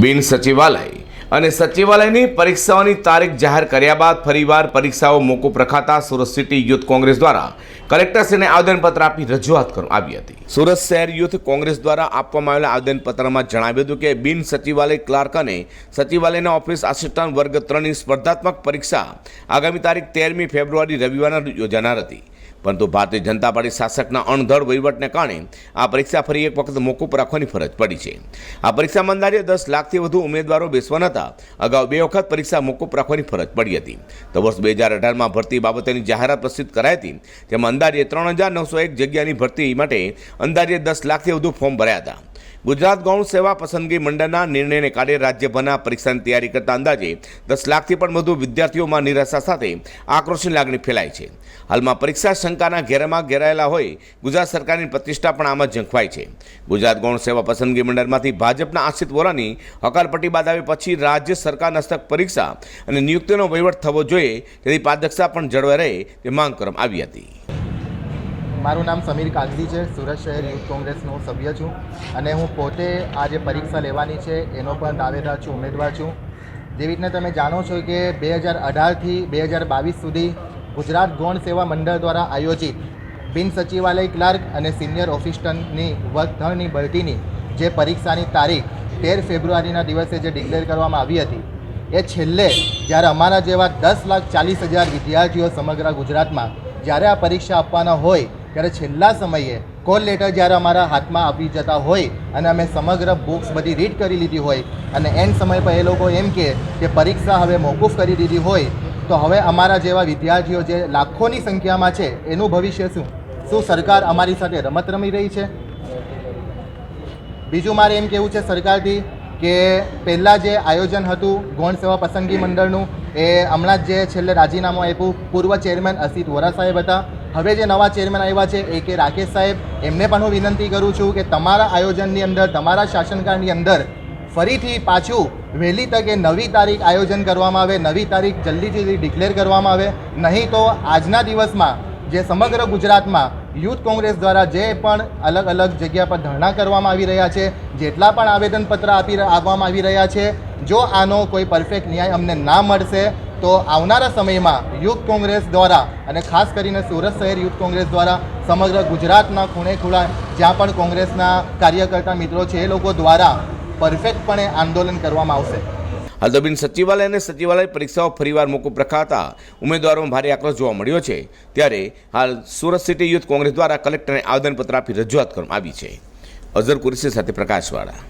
બિન સચિવાલય. અને સચિવાલયની પરીક્ષાઓની તારીખ જાહેર કર્યા બાદ ફરીવાર પરીક્ષાઓ મોકૂફ રખાતા સુરત સિટી યુથ કોંગ્રેસ દ્વારા કલેક્ટરશ્રીને આવેદનપત્ર આપી રજૂઆત કરવામાં આવી હતી. સુરત શહેર યુથ કોંગ્રેસ દ્વારા આપવામાં આવેલા આવેદનપત્રમાં જણાવ્યું હતું કે બિન સચિવાલય ક્લાર્ક અને સચિવાલયના ઓફિસ આસિસ્ટન્ટ વર્ગ ત્રણની સ્પર્ધાત્મક પરીક્ષા આગામી તારીખ તેરમી ફેબ્રુઆરી રવિવારના યોજાનાર હતી. પરંતુ ભારતીય જનતા પાર્ટી શાસકના અણધડ વહીવટને કારણે આ પરીક્ષા ફરી એક વખત મોકૂફ રાખવાની ફરજ પડી છે. આ પરીક્ષામાં અંદાજે દસ લાખથી વધુ ઉમેદવારો બેસવાના હતા. અગાઉ બે વખત પરીક્ષા મોકૂફ રાખવાની ફરજ પડી હતી. તો વર્ષ બે હજાર અઢારમાં ભરતી બાબતેની જાહેરાત પ્રસિદ્ધ કરાઈ હતી તેમાં અંદાજે ત્રણ હજાર નવસો એક જગ્યાની ભરતી માટે અંદાજે દસ લાખથી વધુ ફોર્મ ભર્યા હતા. ગુજરાત ગૌણ સેવા પસંદગી મંડળના નિર્ણયને કારણે રાજ્યભરના પરીક્ષાની તૈયારી કરતા અંદાજે દસ લાખથી પણ વધુ વિદ્યાર્થીઓમાં નિરાશા સાથે આક્રોશની લાગણી ફેલાય છે. હાલમાં પરીક્ષા શંકાના ઘેરામાં ઘેરાયેલા હોય ગુજરાત સરકારની પ્રતિષ્ઠા પણ આમાં ઝંખવાય છે. ગુજરાત ગૌણ સેવા પસંદગી મંડળમાંથી ભાજપના આશ્રિત વોરાની હકાલપટ્ટી બાદ આવ્યા પછી રાજ્ય સરકારના હસ્તક પરીક્ષા અને નિયુક્તિનો વહીવટ થવો જોઈએ તેથી પારદર્શિતા પણ જળવાઈ રહે તે માંગ કરવામાં આવી હતી. મારું નામ સમીર કાગજી છે. સુરત શહેર યુથ કોંગ્રેસનો સભ્ય છું અને હું પોતે આ જે પરીક્ષા લેવાની છે. એનો પણ દાવેદાર છું, ઉમેદવાર છું. જેવી રીતના તમે જાણો છો કે બે હજાર અઢારથી બે હજાર બાવીસ સુધી ગુજરાત ગૌણ સેવા મંડળ દ્વારા આયોજિત બિન સચિવાલય ક્લાર્ક અને સિનિયર ઓફિસરની વર્ગધણની ભરતીની જે પરીક્ષાની તારીખ તેર ફેબ્રુઆરીના દિવસે જે ડિક્લેર કરવામાં આવી હતી, એ છેલ્લે જ્યારે અમારા જેવા દસ લાખ ચાલીસ હજાર વિદ્યાર્થીઓ સમગ્ર ગુજરાતમાં જ્યારે આ પરીક્ષા આપવાના હોય ત્યારે છેલ્લા સમયે કોલ લેટર જ્યારે અમારા હાથમાં આપી જતા હોય અને અમે સમગ્ર બુક્સ બધી રીડ કરી લીધી હોય અને એન્ડ સમય પર એ લોકો એમ કહે કે પરીક્ષા હવે મોકૂફ કરી દીધી હોય, તો હવે અમારા જેવા વિદ્યાર્થીઓ જે લાખોની સંખ્યામાં છે, એનું ભવિષ્ય શું? શું સરકાર અમારી સાથે રમત રમી રહી છે? બીજું મારે એમ કહેવું છે સરકારથી કે પહેલાં જે આયોજન હતું ગૌણ સેવા પસંદગી મંડળનું, એ હમણાં જ જે છેલ્લે રાજીનામું આપ્યું, પૂર્વ ચેરમેન અસિત વોરા સાહેબ હતા. હવે જે નવા ચેરમેન આવ્યા છે, એ કે રાકેશ સાહેબ, એમને પણ હું વિનંતી કરું છું કે તમારા આયોજનની અંદર, તમારા શાસનકાળની અંદર ફરીથી પાછું વહેલી તકે નવી તારીખ આયોજન કરવામાં આવે, નવી તારીખ જલ્દીથી જલ્દી ડિક્લેર કરવામાં આવે. નહીં તો આજના દિવસમાં જે સમગ્ર ગુજરાતમાં યુથ કોંગ્રેસ દ્વારા જે પણ અલગ અલગ જગ્યા પર ધરણા કરવામાં આવી રહ્યા છે, જેટલા પણ આવેદનપત્ર આપી આપવામાં આવી રહ્યા છે, જો આનો કોઈ પરફેક્ટ ન્યાય અમને ના મળશે તો આવનારા સમયમાં યુથ કોંગ્રેસ દ્વારા અને ખાસ કરીને સુરત શહેર યુથ કોંગ્રેસ દ્વારા સમગ્ર ગુજરાતના ખૂણે ખૂણા જ્યાં પણ કોંગ્રેસના કાર્યકર્તા મિત્રો છે એ લોકો દ્વારા પરફેક્ટપણે આંદોલન કરવામાં આવશે. હાલ તો સચિવાલય અને સચિવાલય પરીક્ષાઓ ફરીવાર મોકૂફ રખાતા ઉમેદવારોમાં ભારે આક્રોશ જોવા મળ્યો છે. ત્યારે હાલ સુરત સિટી યુથ કોંગ્રેસ દ્વારા કલેક્ટરને આવેદનપત્ર આપી રજૂઆત કરવામાં આવી છે. અઝર કુરેશી સાથે પ્રકાશવાળા.